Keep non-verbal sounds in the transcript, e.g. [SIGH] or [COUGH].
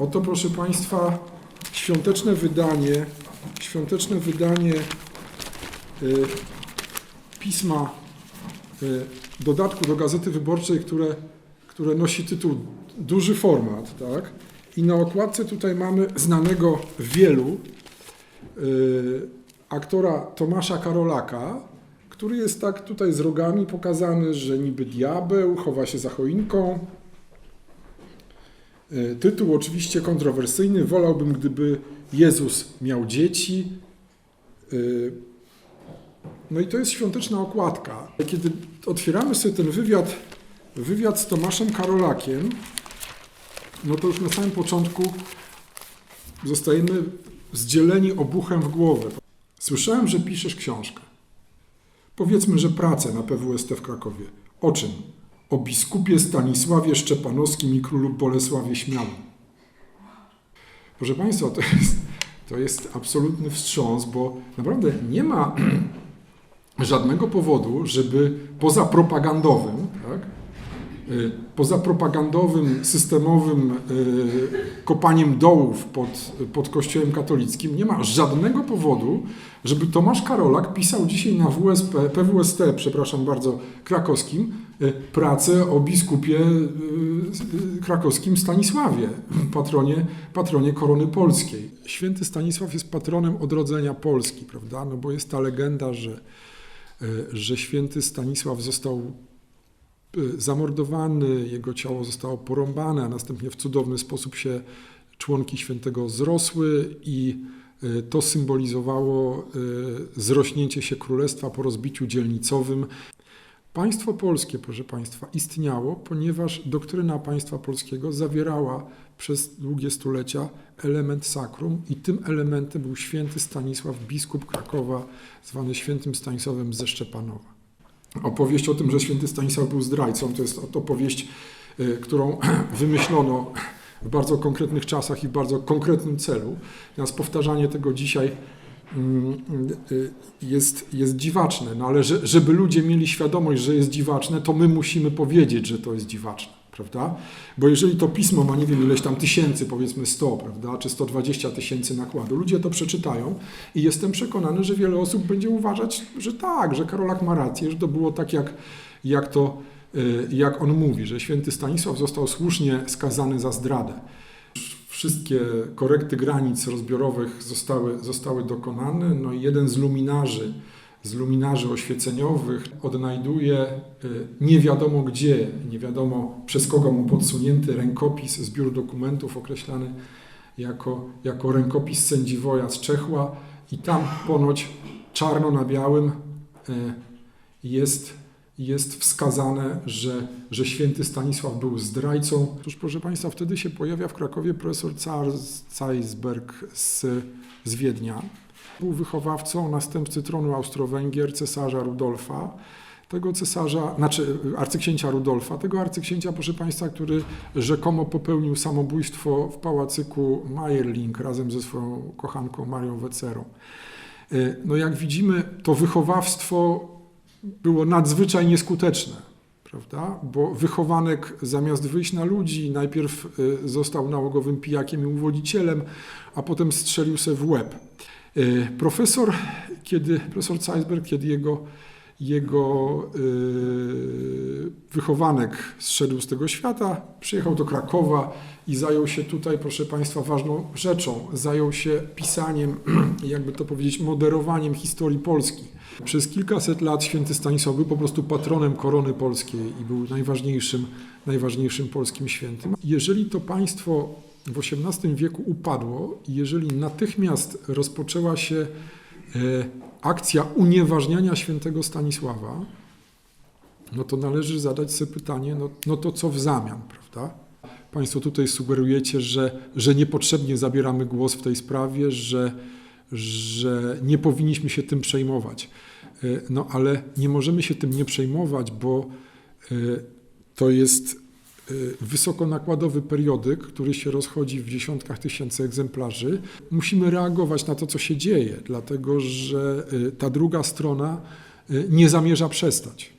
Oto, proszę Państwa, świąteczne wydanie, świąteczne wydanie y, pisma, y, dodatku do Gazety Wyborczej, które, które nosi tytuł Duży Format, tak? I na okładce tutaj mamy znanego wielu y, aktora Tomasza Karolaka, który jest tak tutaj z rogami pokazany, że niby diabeł, chowa się za choinką. Y, Tytuł oczywiście kontrowersyjny. Wolałbym, gdyby Jezus miał dzieci. Y, No i to jest świąteczna okładka. Kiedy otwieramy sobie ten wywiad, wywiad z Tomaszem Karolakiem, no to już na samym początku zostajemy zdzieleni obuchem w głowę. Słyszałem, że piszesz książkę. Powiedzmy, że pracę na PWST w Krakowie. O czym? O biskupie Stanisławie Szczepanowskim i królu Bolesławie Śmiałym. Proszę Państwa, to jest, to jest absolutny wstrząs, bo naprawdę nie ma [CLEARS THROAT] żadnego powodu, żeby poza propagandowym, y, poza propagandowym, systemowym y, kopaniem dołów pod, pod Kościołem katolickim, nie ma żadnego powodu, żeby Tomasz Karolak pisał dzisiaj na WSP, PWST, przepraszam bardzo, krakowskim, y, pracę o biskupie krakowskim Stanisławie, patronie, patronie korony polskiej. Święty Stanisław jest patronem odrodzenia Polski, prawda? No bo jest ta legenda, że, że święty Stanisław został zamordowany, jego ciało zostało porąbane, a następnie w cudowny sposób się członki świętego zrosły i y, to symbolizowało y, zrośnięcie się królestwa po rozbiciu dzielnicowym. Państwo polskie, proszę Państwa, istniało, ponieważ doktryna państwa polskiego zawierała przez długie stulecia element sakrum i tym elementem był święty Stanisław, biskup Krakowa, zwany świętym Stanisławem ze Szczepanowa. Opowieść o tym, że święty Stanisław był zdrajcą, to jest opowieść, y, którą [CLEARS THROAT] wymyślono w bardzo konkretnych czasach i w bardzo konkretnym celu. Natomiast powtarzanie tego dzisiaj mm, y, jest, jest dziwaczne, no ale że, żeby ludzie mieli świadomość, że jest dziwaczne, to my musimy powiedzieć, że to jest dziwaczne, prawda? Bo jeżeli to pismo ma nie wiem ileś tam tysięcy, powiedzmy 100, prawda, czy 120 tysięcy nakładu, ludzie to przeczytają i jestem przekonany, że wiele osób będzie uważać, że tak, że Karolak ma rację, że to było tak jak, jak to, y, jak on mówi, że święty Stanisław został słusznie skazany za zdradę wszystkie korekty granic rozbiorowych zostały, zostały dokonane. No i jeden z luminarzy, z luminarzy oświeceniowych odnajduje y, nie wiadomo gdzie, nie wiadomo przez kogo mu podsunięty rękopis, zbiór dokumentów określany jako, jako rękopis sędziwoja z Czechła i tam ponoć czarno na białym y, jest jest wskazane, że, że święty Stanisław był zdrajcą. Otóż, proszę Państwa, wtedy się pojawia w Krakowie profesor Zeisberg z, z Wiednia. Był wychowawcą następcy tronu Austro-Węgier, cesarza Rudolfa. Tego cesarza, znaczy arcyksięcia Rudolfa, tego arcyksięcia, proszę Państwa, który rzekomo popełnił samobójstwo w pałacyku Mayerling razem ze swoją kochanką Marią Wecerą. No jak widzimy, to wychowawstwo było nadzwyczaj nieskuteczne, prawda? Bo wychowanek zamiast wyjść na ludzi, najpierw y, został nałogowym pijakiem i uwodzicielem, a potem strzelił se w łeb. Y, Profesor, kiedy, profesor Zeisberg, kiedy jego, jego y, wychowanek zszedł z tego świata, przyjechał do Krakowa i zajął się tutaj, proszę Państwa, ważną rzeczą. Zajął się pisaniem, [CLEARS THROAT] jakby to powiedzieć, moderowaniem historii Polski. Przez kilkaset lat święty Stanisław był po prostu patronem korony polskiej i był najważniejszym, najważniejszym polskim świętym. Jeżeli to państwo w XVIII wieku upadło i jeżeli natychmiast rozpoczęła się e, akcja unieważniania świętego Stanisława, no to należy zadać sobie pytanie, no, no to co w zamian, prawda? Państwo tutaj sugerujecie, że, że niepotrzebnie zabieramy głos w tej sprawie, że, że nie powinniśmy się tym przejmować. Y, No ale nie możemy się tym nie przejmować, bo y, to jest wysokonakładowy periodyk, który się rozchodzi w dziesiątkach tysięcy egzemplarzy. Musimy reagować na to, co się dzieje, dlatego że y, ta druga strona y, nie zamierza przestać.